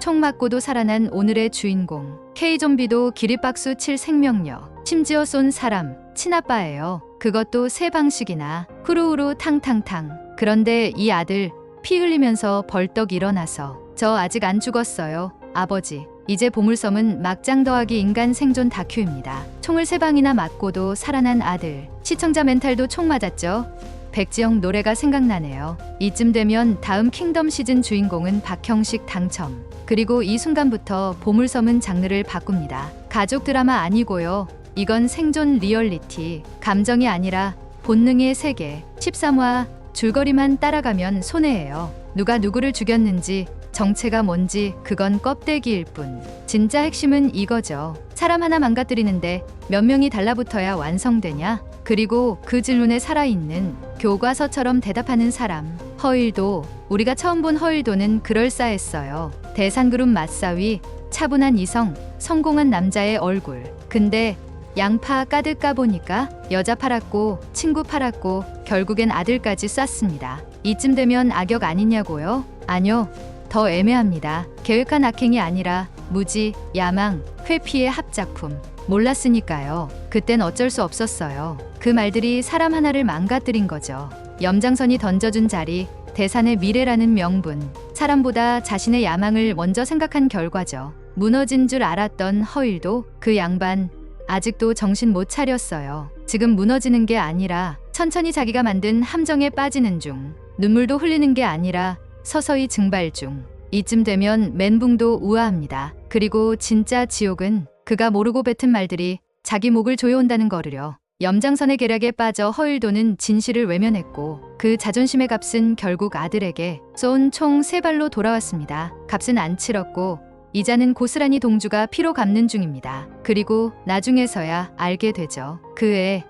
총 맞고도 살아난 오늘의 주인공. K좀비도 기립박수 칠 생명력. 심지어 쏜 사람, 친아빠예요. 그것도 세 방식이나 후루후루 탕탕탕. 그런데 이 아들 피 흘리면서 벌떡 일어나서 저 아직 안 죽었어요. 아버지. 이제 보물섬은 막장 더하기 인간 생존 다큐입니다. 총을 세 방이나 맞고도 살아난 아들. 시청자 멘탈도 총 맞았죠. 백지영 노래가 생각나네요. 이쯤 되면 다음 킹덤 시즌 주인공은 박형식 당첨. 그리고 이 순간부터 보물섬은 장르를 바꿉니다. 가족 드라마 아니고요. 이건 생존 리얼리티. 감정이 아니라 본능의 세계. 13화 줄거리만 따라가면 손해예요. 누가 누구를 죽였는지 정체가 뭔지 그건 껍데기일 뿐. 진짜 핵심은 이거죠. 사람 하나 망가뜨리는데 몇 명이 달라붙어야 완성되냐? 그리고 그 질문에 살아있는 교과서처럼 대답하는 사람. 허일도 우리가 처음 본 허일도는 그럴싸했어요. 대산그룹 맞사위, 차분한 이성, 성공한 남자의 얼굴. 근데 양파 까득 까보니까 여자 팔았고 친구 팔았고 결국엔 아들까지 쐈습니다. 이쯤 되면 악역 아니냐고요? 아니요. 더 애매합니다. 계획한 악행이 아니라 무지, 야망, 회피의 합작품. 몰랐으니까요. 그땐 어쩔 수 없었어요. 그 말들이 사람 하나를 망가뜨린 거죠. 염장선이 던져준 자리, 대산의 미래라는 명분. 사람보다 자신의 야망을 먼저 생각한 결과죠. 무너진 줄 알았던 허일도 그 양반 아직도 정신 못 차렸어요. 지금 무너지는 게 아니라 천천히 자기가 만든 함정에 빠지는 중. 눈물도 흘리는 게 아니라 서서히 증발 중. 이쯤 되면 멘붕도 우아합니다. 그리고 진짜 지옥은 그가 모르고 뱉은 말들이 자기 목을 조여온다는 거를요. 염장선의 계략에 빠져 허일도는 진실을 외면했고 그 자존심의 값은 결국 아들에게 쏜 총 세 발로 돌아왔습니다. 값은 안 치렀고 이자는 고스란히 동주가 피로 갚는 중입니다. 그리고 나중에서야 알게 되죠. 그 애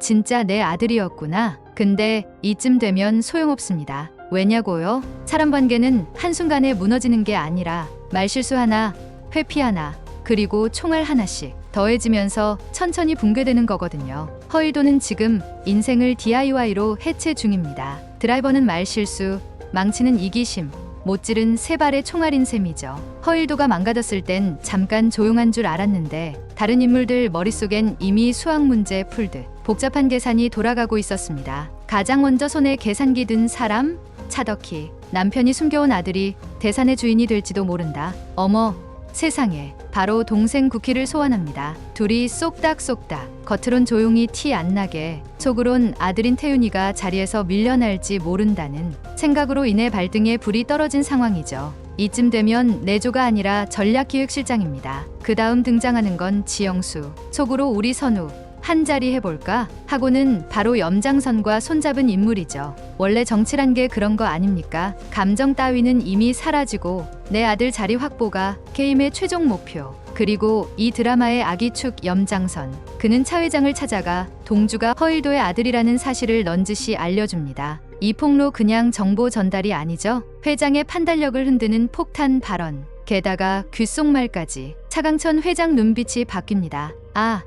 진짜 내 아들이었구나. 근데 이쯤 되면 소용없습니다. 왜냐고요? 사람 관계는 한순간에 무너지는 게 아니라 말실수 하나, 회피 하나, 그리고 총알 하나씩 더해지면서 천천히 붕괴되는 거거든요. 허일도는 지금 인생을 DIY로 해체 중입니다. 드라이버는 말실수, 망치는 이기심, 못질은 세 발의 총알인 셈이죠. 허일도가 망가졌을 땐 잠깐 조용한 줄 알았는데 다른 인물들 머릿속엔 이미 수학 문제 풀듯 복잡한 계산이 돌아가고 있었습니다. 가장 먼저 손에 계산기 든 사람 차덕희 남편이 숨겨온 아들이 대산의 주인이 될지도 모른다. 어머 세상에 바로 동생 구키를 소환합니다. 둘이 쏙닥쏙닥 겉으론 조용히 티 안 나게 속으론 아들인 태윤이가 자리에서 밀려날지 모른다는 생각으로 인해 발등에 불이 떨어진 상황이죠. 이쯤 되면 내조가 아니라 전략기획실장입니다. 그 다음 등장하는 건 지영수. 속으로 우리 선우 한 자리 해볼까? 하고는 바로 염장선과 손잡은 인물이죠. 원래 정치란 게 그런 거 아닙니까? 감정 따위는 이미 사라지고 내 아들 자리 확보가 게임의 최종 목표. 그리고 이 드라마의 아기축 염장선. 그는 차 회장을 찾아가 동주가 허일도의 아들이라는 사실을 넌지시 알려줍니다. 이 폭로 그냥 정보 전달이 아니죠. 회장의 판단력을 흔드는 폭탄 발언. 게다가 귓속말까지. 차강천 회장 눈빛이 바뀝니다. 아,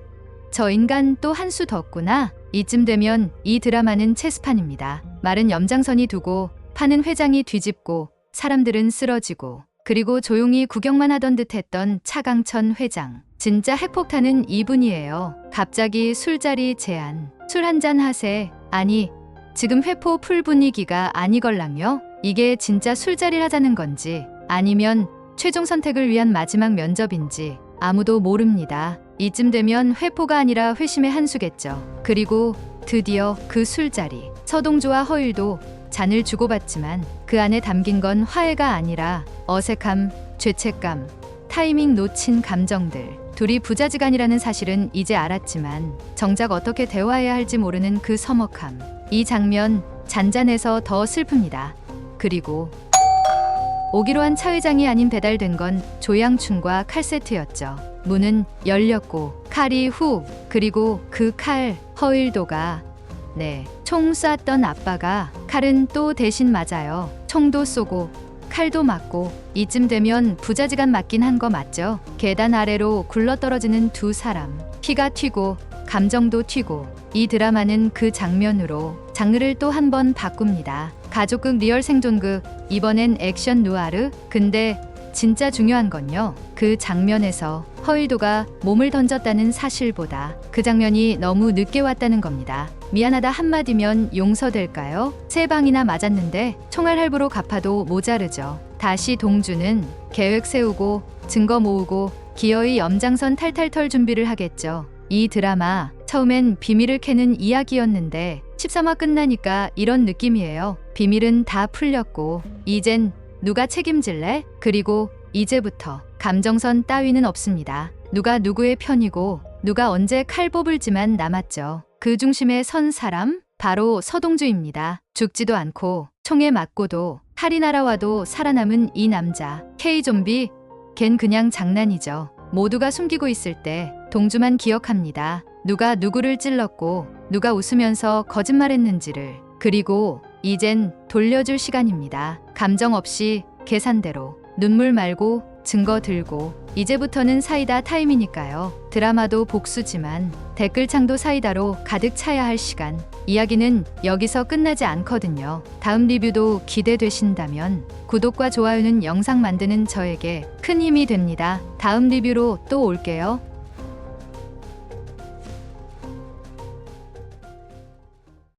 저 인간 또 한 수 뒀구나. 이쯤 되면 이 드라마는 체스판입니다. 말은 염장선이 두고 판은 회장이 뒤집고 사람들은 쓰러지고 그리고 조용히 구경만 하던 듯 했던 차강천 회장. 진짜 핵폭탄은 이분이에요. 갑자기 술자리 제안. 술한 잔 하세. 아니, 지금 회포 풀 분위기가 아니걸랑요? 이게 진짜 술자리를 하자는 건지 아니면 최종 선택을 위한 마지막 면접인지 아무도 모릅니다. 이쯤 되면 회포가 아니라 회심의 한 수겠죠. 그리고 드디어 그 술자리. 서동조와 허일도 잔을 주고받지만 그 안에 담긴 건 화해가 아니라 어색함, 죄책감, 타이밍 놓친 감정들. 둘이 부자지간이라는 사실은 이제 알았지만 정작 어떻게 대화해야 할지 모르는 그 서먹함. 이 장면 잔잔해서 더 슬픕니다. 그리고 오기로 한 차 회장이 아닌 배달된 건 조양춘과 칼 세트였죠. 문은 열렸고 칼이 후 그리고 그 칼 허일도가 네, 총 쐈던 아빠가 칼은 또 대신 맞아요. 총도 쏘고 칼도 맞고 이쯤 되면 부자지간 맞긴 한 거 맞죠? 계단 아래로 굴러떨어지는 두 사람. 피가 튀고 감정도 튀고 이 드라마는 그 장면으로 장르를 또 한 번 바꿉니다. 가족극 리얼 생존극 이번엔 액션 누아르 근데 진짜 중요한 건요. 그 장면에서 허일도가 몸을 던졌다는 사실보다 그 장면이 너무 늦게 왔다는 겁니다. 미안하다 한마디면 용서될까요? 세 방이나 맞았는데 총알 할부로 갚아도 모자르죠. 다시 동주는 계획 세우고 증거 모으고 기어이 염장선 탈탈 털 준비를 하겠죠. 이 드라마 처음엔 비밀을 캐는 이야기였는데 13화 끝나니까 이런 느낌이에요. 비밀은 다 풀렸고 이젠 누가 책임질래? 그리고 이제부터 감정선 따위는 없습니다. 누가 누구의 편이고 누가 언제 칼 뽑을지만 남았죠. 그 중심에 선 사람 바로 서동주입니다. 죽지도 않고 총에 맞고도 칼이 날아와도 살아남은 이 남자 K 좀비 걘 그냥 장난이죠. 모두가 숨기고 있을 때 동주만 기억합니다. 누가 누구를 찔렀고 누가 웃으면서 거짓말했는지를 그리고 이젠 돌려줄 시간입니다. 감정 없이 계산대로 눈물 말고 증거 들고 이제부터는 사이다 타임이니까요. 드라마도 복수지만 댓글창도 사이다로 가득 차야 할 시간. 이야기는 여기서 끝나지 않거든요. 다음 리뷰도 기대되신다면 구독과 좋아요는 영상 만드는 저에게 큰 힘이 됩니다. 다음 리뷰로 또 올게요.